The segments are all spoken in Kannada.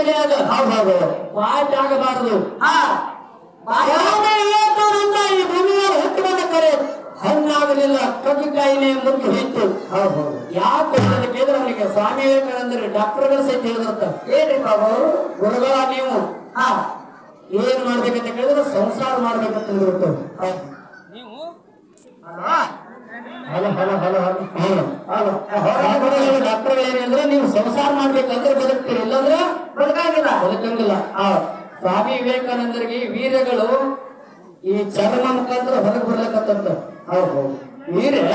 ಬೆಲೆ ಅದ ಹೌದೌದು ಪಾಠ ಆಗಬಾರದು ಹಾ ಈ ಭೂಮಿಯಲ್ಲಿ ಹುಟ್ಟುವಂತ ಕರೆ ಹಣ್ಣಾಗಲಿಲ್ಲ ಕಗ್ಗಿಕಾಯಿನೇ ಮುಗಿ ಹೋಯ್ತು ಹೌದೌದು ಯಾಕೆ ಅಂತ ಕೇಳಿದ್ರೆ ಅವನಿಗೆ ಸ್ವಾಮಿ ವಿವೇಕಾನಂದರು ಡಾಕ್ಟರ್ಗಳು ಸಹಿತ ಹೇಳಿದಂತ ಏನ್ರಿ ಬಾಬು ಗುರುಗಳ ನೀವು ಹಾ ಏನ್ ಮಾಡ್ಬೇಕಂತ ಕೇಳಿದ್ರೆ ಸಂಸಾರ ಮಾಡ್ಬೇಕಂತ ಅಂದ್ಬಿಟ್ಟು hello hello hello hello hello doctor ಏನಂದ್ರೆ ನೀವು ಸಂಸಾರ ಮಾಡ್ಬೇಕಂದ್ರೆ ಬದುಕ್ತೀರಿ ಇಲ್ಲಾಂದ್ರೆ ಬದುಕಂಗಿಲ್ಲ. ಆ ಸ್ವಾಮಿ ವಿವೇಕಾನಂದರಿಗೆ ವೀರ್ಯಗಳು ಈ ಚರ್ಮ ಮುಖಾಂತರ ಹೊರಗೆ ಬರ್ಲಕತ್ತಂತ. ಹೌದು ವೀರ್ಯ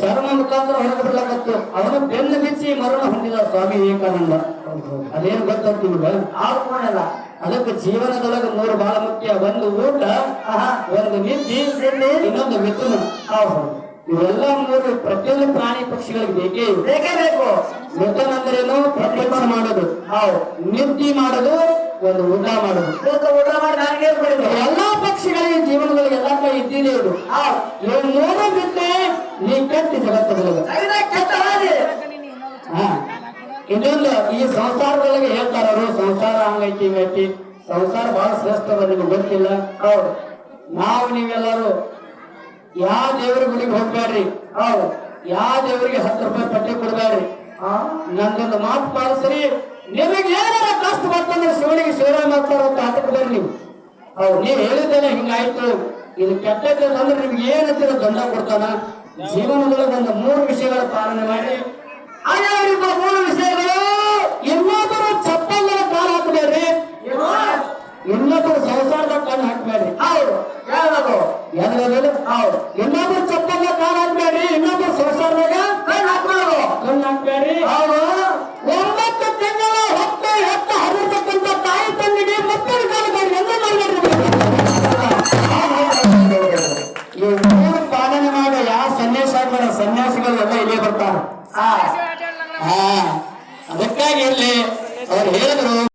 ಚರ್ಮ ಮುಖಾಂತರ ಹೊರಗೆ ಬರ್ಲಕತ್ತು. ಅವನು ಬೆನ್ನು ಬಿಚ್ಚಿ ಮರಣ ಹೊಂದಿದ ಸ್ವಾಮಿ ವಿವೇಕಾನಂದ. ಅದೇನ್ ಗೊತ್ತಂತ ನಿಮ್ಗೆ? ಆಡ್ಕೊಂಡಲ್ಲ ಅದಕ್ಕೆ ಜೀವನದೊಳಗೆ ಮೂರು ಬಹಳ ಮುಖ್ಯ. ಒಂದು ಊಟ. ಒಂದು ನಿದ್ದೆ, ಇನ್ನೊಂದು ಮಿಥುನ. ಹೌದು ಇವೆಲ್ಲ ಮೂರು ಪ್ರತಿಯೊಂದು ಪ್ರಾಣಿ ಪಕ್ಷಿಗಳಿಗೆ ಬೇಕೇ ಬೇಕೇ ಬೇಕು. ಮಿಥುನ ಅಂದ್ರೇನು ಮಾಡೋದು. ಹೌದು ನಿದ್ದೆ ಮಾಡೋದು ಒಂದು ಊಟ ಮಾಡೋದು. ಊಟ ಮಾಡಿ ನನಗೆ ಎಲ್ಲಾ ಪಕ್ಷಿಗಳಿಗೆ ಜೀವನದಲ್ಲಿ ಎಲ್ಲ ಕೈ ಇದ್ದೀನಿ ಇದು ಹೌದು ಇವ್ ಮೂರು ಬಿಟ್ಟೆ ನೀ ಕೆಟ್ಟ ಜಗತ್ತದೊಳಗೆ ಇನ್ನೊಂದು ಈ ಸಂಸಾರದೊಳಗೆ ಹೇಳ್ತಾರ ಅವರು ಸಂಸಾರ ಹಂಗೈತಿ ಹಿಂಗೈತಿ. ಸಂಸಾರ ಬಹಳ ಶ್ರೇಷ್ಠ ನಿಮ್ಗೆ ಗೊತ್ತಿಲ್ಲ. ಹೌದು. ನಾವು ನೀವೆಲ್ಲರೂ ಯಾವ ದೇವ್ರ ಗುಡಿಗೆ ಹೋಗ್ಬೇಡ್ರಿ. ಹೌದು. ಯಾವ ದೇವರಿಗೆ ಹತ್ತು ರೂಪಾಯಿ ಪಟ್ಟಿ ಕೊಡ್ಬೇಡ್ರಿ. ನಂದೊಂದು ಮಾತು ಪಾಲಿಸ್ರಿ ನಿಮಗೆ ಏನಾರ ಕಷ್ಟ ಬರ್ತಂದ್ರೆ ಶಿವನಿಗೆ ಸೇವೆ ಮಾಡ್ತಾರ ಅಂತ ಆಟಕ್ಕೆ ನೀವು ಹೌದು ನೀವು ಹೇಳಿದ್ದೇನೆ, ಹಿಂಗಾಯ್ತು. ಇದು ಕೆಟ್ಟದ್ದು ಅಂದ್ರೆ ನಿಮ್ಗೆ ಏನಂತೀರ ದಂಡ ಕೊಡ್ತಾನ? ಜೀವನದೊಳಗೆ ಒಂದು ಮೂರು ವಿಷಯಗಳ ಪಾಲನೆ ಮಾಡಿ. ಅಯ್ಯವ್ರಿಬ್ಬ ಮೂರು ವಿಷಯಗಳು ಇನ್ನೊಬ್ಬರು ಚಪ್ಪಲ್ಲರ ಕಾಲ ಹಾಕಬೇಡ್ರಿ. ಇನ್ನೊಬ್ಬರು ಸಂಸಾರದ ಕಣ್ಣು ಹಾಕ್ಬೇಡ್ರಿ. ಹೌದು ಯಾವ್ದು ಯಾವ್ದು ಹೌದು, ಇನ್ನೊಬ್ಬರು ಯಾವ ಸನ್ಯಾಸಿಗಳೆಲ್ಲ ಸನ್ಯಾಸಿಗಳು ಎಲ್ಲ ಇಲ್ಲೇ ಬರ್ತಾರೆ. ಅದಕ್ಕಾಗಿ ಇಲ್ಲಿ ಅವ್ರು ಹೇಳಿದ್ರು.